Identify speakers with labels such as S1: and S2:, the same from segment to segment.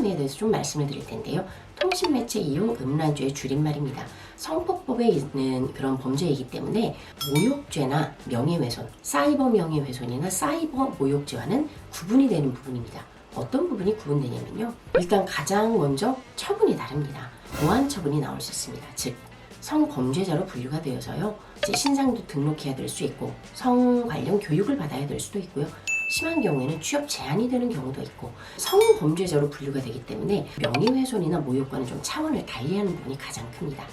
S1: 정리에 대해서 좀 말씀을 드릴 텐데요. 통신매체 이용 음란죄의 줄임말입니다. 성폭법에 있는 그런 범죄이기 때문에 모욕죄나 명예훼손, 사이버 명예훼손이나 사이버 모욕죄와는 구분이 되는 부분입니다. 어떤 부분이 구분되냐면요. 일단 가장 먼저 처분이 다릅니다. 보안 처분이 나올 수 있습니다. 즉 성범죄자로 분류가 되어서요. 이제 신상도 등록해야 될 수 있고 성 관련 교육을 받아야 될 수도 있고요. 심한 경우에는 취업 제한이 되는 경우도 있고 성범죄자로 분류가 되기 때문에 명예훼손이나 모욕과는 좀 차원을 달리하는 부분이 가장 큽니다.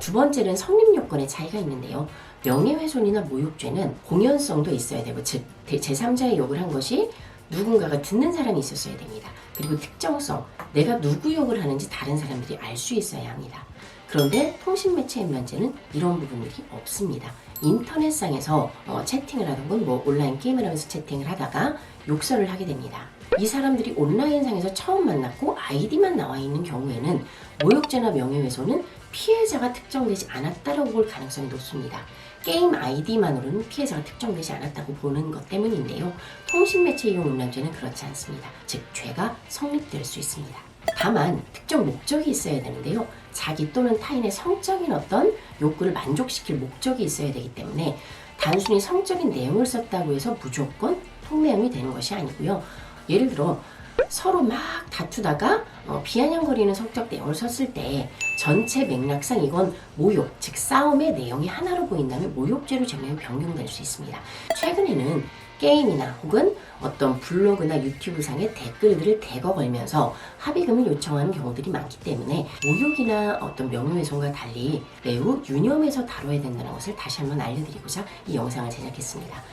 S1: 두 번째는 성립 요건의 차이가 있는데요. 명예훼손이나 모욕죄는 공연성도 있어야 되고 즉 제3자의 욕을 한 것이 누군가가 듣는 사람이 있었어야 됩니다. 그리고 특정성, 내가 누구 욕을 하는지 다른 사람들이 알 수 있어야 합니다. 그런데 통신 매체 인면제는 이런 부분들이 없습니다. 인터넷상에서 어, 채팅을 하던가 뭐 온라인 게임을 하면서 채팅을 하다가 욕설을 하게 됩니다. 이 사람들이 온라인상에서 처음 만났고 아이디만 나와 있는 경우에는 모욕죄나 명예훼손은 피해자가 특정되지 않았다라고 볼 가능성이 높습니다. 게임 아이디만으로는 피해자가 특정되지 않았다고 보는 것 때문인데요. 통신매체 이용 음란죄는 그렇지 않습니다. 즉, 죄가 성립될 수 있습니다. 다만 특정 목적이 있어야 되는데요. 자기 또는 타인의 성적인 어떤 욕구를 만족시킬 목적이 있어야 되기 때문에 단순히 성적인 내용을 썼다고 해서 무조건 통매음이 되는 것이 아니고요. 예를 들어 서로 막 다투다가 어, 비아냥거리는 성적 내용을 썼을 때 전체 맥락상 이건 모욕, 즉 싸움의 내용이 하나로 보인다면 모욕죄로 제명이 변경될 수 있습니다. 최근에는 게임이나 혹은 어떤 블로그나 유튜브 상의 댓글들을 대거 걸면서 합의금을 요청하는 경우들이 많기 때문에 모욕이나 어떤 명예훼손과 달리 매우 유념해서 다뤄야 된다는 것을 다시 한번 알려드리고자 이 영상을 제작했습니다.